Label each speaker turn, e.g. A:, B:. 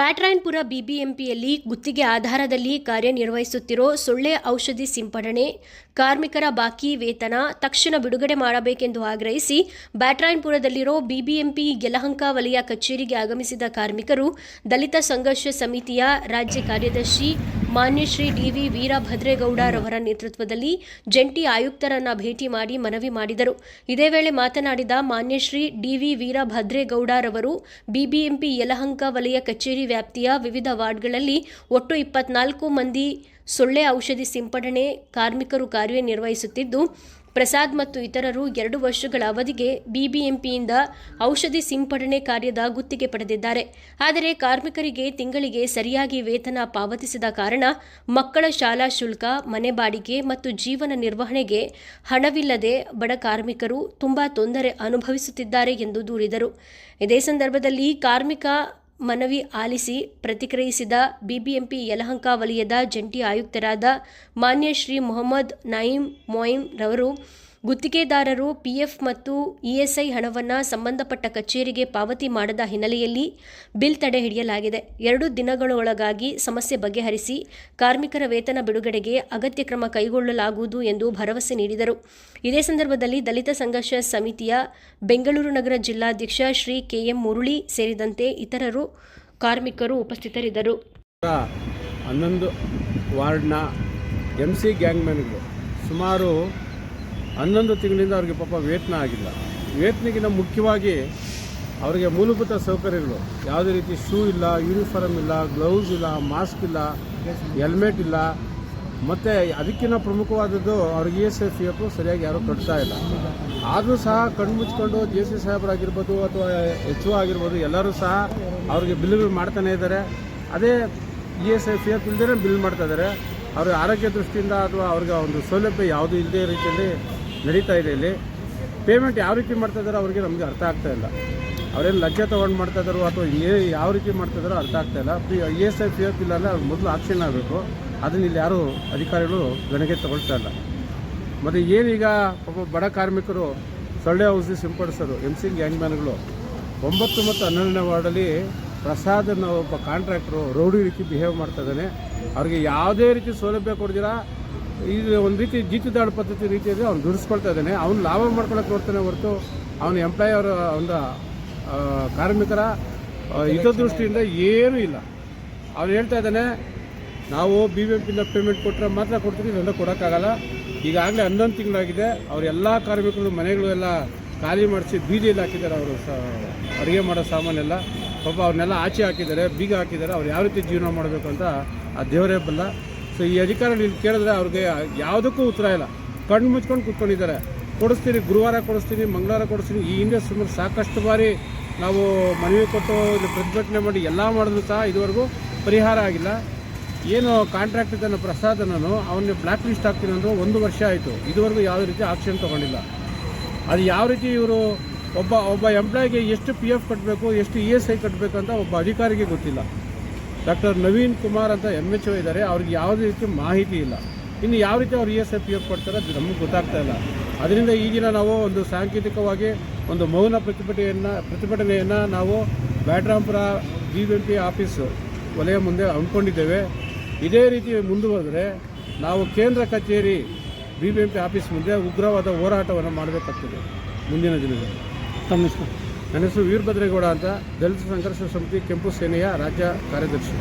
A: ಬ್ಯಾಟ್ರಾಯನ್ಪುರ ಬಿಬಿಎಂಪಿಯಲ್ಲಿ ಗುತ್ತಿಗೆ ಆಧಾರದಲ್ಲಿ ಕಾರ್ಯನಿರ್ವಹಿಸುತ್ತಿರೋ ಸೊಳ್ಳೆ ಔಷಧಿ ಸಿಂಪಡಣೆ ಕಾರ್ಮಿಕರ ಬಾಕಿ ವೇತನ ತಕ್ಷಣ ಬಿಡುಗಡೆ ಮಾಡಬೇಕೆಂದು ಆಗ್ರಹಿಸಿ ಬ್ಯಾಟ್ರಾಯನ್ಪುರದಲ್ಲಿರೋ ಬಿಬಿಎಂಪಿ ಯಲಹಂಕ ವಲಯ ಕಚೇರಿಗೆ ಆಗಮಿಸಿದ ಕಾರ್ಮಿಕರು ದಲಿತ ಸಂಘರ್ಷ ಸಮಿತಿಯ ರಾಜ್ಯ ಕಾರ್ಯದರ್ಶಿ ಮಾನ್ಯ ಶ್ರೀ ಡಿವಿ ವೀರಭದ್ರೇಗೌಡರವರ ನೇತೃತ್ವದಲ್ಲಿ ಜಂಟಿ ಆಯುಕ್ತರನ್ನ ಭೇಟಿ ಮಾಡಿ ಮನವಿ ಮಾಡಿದರು. ಇದೇ ವೇಳೆ ಮಾತನಾಡಿದ ಮಾನ್ಯ ಶ್ರೀ ಡಿವಿ ವೀರಭದ್ರೇಗೌಡರವರು ಬಿಬಿಎಂಪಿ ಯಲಹಂಕ ವಲಯ ಕಚೇರಿ ವ್ಯಾಪ್ತಿಯ ವಿವಿಧ ವಾರ್ಡ್ಗಳಲ್ಲಿ ಒಟ್ಟು ಇಪ್ಪತ್ನಾಲ್ಕು ಮಂದಿ ಸೊಳ್ಳೆ ಔಷಧಿ ಸಿಂಪಡಣೆ ಕಾರ್ಮಿಕರು ಕಾರ್ಯನಿರ್ವಹಿಸುತ್ತಿದ್ದು ಪ್ರಸಾದ್ ಮತ್ತು ಇತರರು ಎರಡು ವರ್ಷಗಳ ಅವಧಿಗೆ ಬಿಬಿಎಂಪಿಯಿಂದ ಔಷಧಿ ಸಿಂಪಡಣೆ ಕಾರ್ಯದ ಗುತ್ತಿಗೆ ಪಡೆದಿದ್ದಾರೆ. ಆದರೆ ಕಾರ್ಮಿಕರಿಗೆ ತಿಂಗಳಿಗೆ ಸರಿಯಾಗಿ ವೇತನ ಪಾವತಿಸದ ಕಾರಣ ಮಕ್ಕಳ ಶಾಲಾ ಶುಲ್ಕ, ಮನೆ ಬಾಡಿಗೆ ಮತ್ತು ಜೀವನ ನಿರ್ವಹಣೆಗೆ ಹಣವಿಲ್ಲದೆ ಬಡ ಕಾರ್ಮಿಕರು ತುಂಬಾ ತೊಂದರೆ ಅನುಭವಿಸುತ್ತಿದ್ದಾರೆ ಎಂದು ದೂರಿದರು. ಇದೇ ಸಂದರ್ಭದಲ್ಲಿ ಕಾರ್ಮಿಕ ಮನವಿ ಆಲಿಸಿ ಪ್ರತಿಕ್ರಿಯಿಸಿದ ಬಿಬಿಎಂಪಿ ಯಲಹಂಕ ವಲಯದ ಜಂಟಿ ಆಯುಕ್ತರಾದ ಮಾನ್ಯ ಶ್ರೀ ಮೊಹಮ್ಮದ್ ನಯೀಂ ಮೊಯಿಂ ರವರು ಗುತ್ತಿಗೆದಾರರು, ಪಿಎಫ್ ಮತ್ತು ಇಎಸ್ಐ ಹಣವನ್ನು ಸಂಬಂಧಪಟ್ಟ ಕಚೇರಿಗೆ ಪಾವತಿ ಮಾಡದ ಹಿನ್ನೆಲೆಯಲ್ಲಿ ಬಿಲ್ ತಡೆ ಹಿಡಿಯಲಾಗಿದೆ. ಎರಡು ದಿನಗಳೊಳಗಾಗಿ ಸಮಸ್ಯೆ ಬಗೆಹರಿಸಿ ಕಾರ್ಮಿಕರ ವೇತನ ಬಿಡುಗಡೆಗೆ ಅಗತ್ಯ ಕ್ರಮ ಕೈಗೊಳ್ಳಲಾಗುವುದು ಎಂದು ಭರವಸೆ ನೀಡಿದರು. ಇದೇ ಸಂದರ್ಭದಲ್ಲಿ ದಲಿತ ಸಂಘರ್ಷ ಸಮಿತಿಯ ಬೆಂಗಳೂರು ನಗರ ಜಿಲ್ಲಾಧ್ಯಕ್ಷ ಶ್ರೀ ಕೆಎಂ ಮುರುಳಿ ಸೇರಿದಂತೆ ಇತರರು ಕಾರ್ಮಿಕರು ಉಪಸ್ಥಿತರಿದ್ದರು.
B: ಹನ್ನೊಂದು ವಾರ್ಡ್ನ ಎಂ ಸಿ ಗ್ಯಾಂಗ್ಮ್ಯಾನ್ಗಳು ಸುಮಾರು ಹನ್ನೊಂದು ತಿಂಗಳಿಂದ ಅವ್ರಿಗೆ ಪಾಪ ವೇತನ ಆಗಿಲ್ಲ. ವೇತನಗಿಂತ ಮುಖ್ಯವಾಗಿ ಅವರಿಗೆ ಮೂಲಭೂತ ಸೌಕರ್ಯಗಳು. ಯಾವುದೇ ರೀತಿ ಶೂ ಇಲ್ಲ ಯೂನಿಫಾರ್ಮ್ ಇಲ್ಲ ಗ್ಲೌಸ್ ಇಲ್ಲ ಮಾಸ್ಕ್ ಇಲ್ಲ ಹೆಲ್ಮೆಟ್ ಇಲ್ಲ. ಮತ್ತು ಅದಕ್ಕಿಂತ ಪ್ರಮುಖವಾದದ್ದು ಅವ್ರಿಗೆ ಇ ಎಸ್ ಎಫ್ ಎಫ್ ಸರಿಯಾಗಿ ಯಾರೂ ಕಟ್ತಾ ಇಲ್ಲ. ಆದರೂ ಸಹ ಕಣ್ಣು ಮುಚ್ಕೊಂಡು ಜೆ ಸಿ ಸಾಹೇಬರಾಗಿರ್ಬೋದು ಅಥವಾ ಎಚ್ ಒ ಆಗಿರ್ಬೋದು ಎಲ್ಲರೂ ಸಹ ಅವ್ರಿಗೆ ಬಿಲ್ಗಳು ಮಾಡ್ತಾನೆ ಇದ್ದಾರೆ. ಅದೇ ಇ ಎಸ್ ಎಫ್ ಎಫ್ ಇಲ್ಲದೇ ಬಿಲ್ ಮಾಡ್ತಾ ಇದ್ದಾರೆ. ಅವ್ರಿಗೆ ಆರೋಗ್ಯ ದೃಷ್ಟಿಯಿಂದ ಅಥವಾ ಅವ್ರಿಗೆ ಒಂದು ಸೌಲಭ್ಯ ಯಾವುದೂ ಇಲ್ಲದೇ ರೀತಿಯಲ್ಲಿ ನಡೀತಾ ಇದೆ ಇಲ್ಲಿ. ಪೇಮೆಂಟ್ ಯಾವ ರೀತಿ ಮಾಡ್ತಾ ಇದ್ದಾರೋ ಅವ್ರಿಗೆ ನಮಗೆ ಅರ್ಥ ಆಗ್ತಾ ಇಲ್ಲ. ಅವ್ರೇನು ಲಜ್ಜೆ ತೊಗೊಂಡು ಮಾಡ್ತಾ ಇದ್ದಾರೋ ಅಥವಾ ಏ ಯಾವ ರೀತಿ ಮಾಡ್ತಾ ಇದ್ದಾರೋ ಅರ್ಥ ಆಗ್ತಾ ಇಲ್ಲ. E S I P F ಇಲ್ಲ ಅಂದ್ರೆ ಅವ್ರು ಮೊದಲು ಆಕ್ಷನ್ ಆಗಬೇಕು. ಅದನ್ನ ಇಲ್ಲಿ ಯಾರೂ ಅಧಿಕಾರಿಗಳು ಗಣಿಗೆ ತಗೊಳ್ತಾ ಇಲ್ಲ. ಮತ್ತು ಏನೀಗ ಒಬ್ಬ ಬಡ ಕಾರ್ಮಿಕರು ಸೊಳ್ಳೆ ಔಷಧಿ ಸಿಂಪಡಿಸೋರು ಎಂ ಸಿ ಗ್ಯಾಂಗ್ಮ್ಯಾನ್ಗಳು, ಒಂಬತ್ತು ಮತ್ತು ಹನ್ನೆರಡನೇ ವಾರ್ಡಲ್ಲಿ ಪ್ರಸಾದ್ ಅನ್ನೋ ಒಬ್ಬ ಕಾಂಟ್ರಾಕ್ಟ್ರು ರೌಡಿ ರೀತಿ ಬಿಹೇವ್ ಮಾಡ್ತಾ ಇದ್ದಾನೆ. ಅವ್ರಿಗೆ ಯಾವುದೇ ರೀತಿ ಸೌಲಭ್ಯ ಕೊಡ್ದಿರಾ ಇದು ಒಂದು ರೀತಿ ಜೀತದಾಡು ಪದ್ಧತಿ ರೀತಿಯಲ್ಲಿ ಅವ್ನು ದುಡಿಸ್ಕೊಳ್ತಾ ಇದ್ದಾನೆ. ಅವ್ನು ಲಾಭ ಮಾಡ್ಕೊಳಕ್ಕೆ ನೋಡ್ತಾನೆ ಹೊರತು ಅವನ ಎಂಪ್ಲಾಯರ್ ಒಂದು ಕಾರ್ಮಿಕರ ಹಿತ ದೃಷ್ಟಿಯಿಂದ ಏನೂ ಇಲ್ಲ. ಅವ್ನು ಹೇಳ್ತಾ ಇದ್ದಾನೆ, ನಾವು ಬಿ ಬಿ ಎಂ ಪಿಂದ ಪೇಮೆಂಟ್ ಕೊಟ್ಟರೆ ಮಾತ್ರ ಕೊಡ್ತೀವಿ ಇದೆಲ್ಲ ಕೊಡೋಕ್ಕಾಗಲ್ಲ. ಈಗಾಗಲೇ ಹನ್ನೊಂದು ತಿಂಗಳಾಗಿದೆ, ಅವ್ರ ಎಲ್ಲ ಕಾರ್ಮಿಕರು, ಮನೆಗಳು ಎಲ್ಲ ಖಾಲಿ ಮಾಡಿಸಿ ಬೀದಿಯಲ್ಲಿ ಹಾಕಿದ್ದಾರೆ. ಅವರು ಅಡುಗೆ ಮಾಡೋ ಸಾಮಾನೆಲ್ಲ. ಪಾಪ ಅವ್ರನ್ನೆಲ್ಲ ಆಚೆ ಹಾಕಿದ್ದಾರೆ, ಬೀಗ ಹಾಕಿದ್ದಾರೆ. ಅವ್ರು ಯಾವ ರೀತಿ ಜೀವನ ಮಾಡಬೇಕು ಅಂತ ಆ ದೇವರೇ ಬಲ್ಲ. ಸೊ ಈ ಅಧಿಕಾರಿಗಳು ಇಲ್ಲಿ ಕೇಳಿದ್ರೆ ಅವ್ರಿಗೆ ಯಾವುದಕ್ಕೂ ಉತ್ತರ ಇಲ್ಲ. ಕಣ್ಣು ಮುಚ್ಕೊಂಡು ಕೂತ್ಕೊಂಡಿದ್ದಾರೆ. ಕೊಡಿಸ್ತೀನಿ, ಗುರುವಾರ ಕೊಡಿಸ್ತೀನಿ, ಮಂಗಳವಾರ ಕೊಡಿಸ್ತೀನಿ. ಈ ಹಿಂದೆ ಸುಮಾರು ಸಾಕಷ್ಟು ಬಾರಿ ನಾವು ಮನವಿ ಕೊಟ್ಟು ಇಲ್ಲಿ ಪ್ರತಿಭಟನೆ ಮಾಡಿ ಎಲ್ಲ ಮಾಡಿದ್ರು ಸಹ ಇದುವರೆಗೂ ಪರಿಹಾರ ಆಗಿಲ್ಲ. ಏನು ಕಾಂಟ್ರಾಕ್ಟ್ ಇದ್ದಾನೆ ಪ್ರಸಾದ್ ಅನ್ನೋನು ಅವನ್ನ ಬ್ಲ್ಯಾಕ್ ಲಿಸ್ಟ್ ಹಾಕ್ತೀನಿ ಅಂದರು ಒಂದು ವರ್ಷ ಆಯಿತು. ಇದುವರೆಗೂ ಯಾವುದೇ ರೀತಿ ಆಕ್ಷನ್ ತೊಗೊಂಡಿಲ್ಲ. ಅದು ಯಾವ ರೀತಿ ಇವರು ಒಬ್ಬ ಒಬ್ಬ ಎಂಪ್ಲಾಯ್ಗೆ ಎಷ್ಟು ಪಿ ಎಫ್ ಕಟ್ಟಬೇಕು ಎಷ್ಟು ಇ ಎಸ್ ಐ ಕಟ್ಟಬೇಕು ಅಂತ ಒಬ್ಬ ಅಧಿಕಾರಿಗೆ ಗೊತ್ತಿಲ್ಲ. ಡಾಕ್ಟರ್ ನವೀನ್ ಕುಮಾರ್ ಅಂತ ಎಂ ಎಚ್ ಒ ಇದ್ದಾರೆ. ಅವ್ರಿಗೆ ಯಾವುದೇ ರೀತಿ ಮಾಹಿತಿ ಇಲ್ಲ. ಇನ್ನು ಯಾವ ರೀತಿ ಅವ್ರು ಇ ಎಸ್ ಎಫ್ ಪಿ ಕೊಡ್ತಾರೆ ಅದು ನಮಗೆ ಗೊತ್ತಾಗ್ತಾ ಇಲ್ಲ. ಅದರಿಂದ ಈ ದಿನ ನಾವು ಒಂದು ಸಾಂಕೇತಿಕವಾಗಿ ಒಂದು ಮೌನ ಪ್ರತಿಭಟನೆಯನ್ನು ಪ್ರತಿಭಟನೆಯನ್ನು ನಾವು ಬ್ಯಾಟ್ರಾಂಪುರ ಬಿ ಎಂ ಪಿ ಆಫೀಸ್ ವಲಯ ಮುಂದೆ ಹಮ್ಮಿಕೊಂಡಿದ್ದೇವೆ. ಇದೇ ರೀತಿ ಮುಂದುವರೆದ್ರೆ ನಾವು ಕೇಂದ್ರ ಕಚೇರಿ B B M P office ಮುಂದೆ ಉಗ್ರವಾದ ಹೋರಾಟವನ್ನು ಮಾಡಬೇಕಾಗ್ತದೆ ಮುಂದಿನ ದಿನದಲ್ಲಿ.
C: ತಮ್ಮ
B: ನನ್ನ ಹೆಸರು ವೀರಭದ್ರೇಗೌಡ ಅಂತ ದಲಿತ ಸಂಘರ್ಷ ಸಮಿತಿ ಕೆಂಪು ಸೇನೆಯ ರಾಜ್ಯ ಕಾರ್ಯದರ್ಶಿ.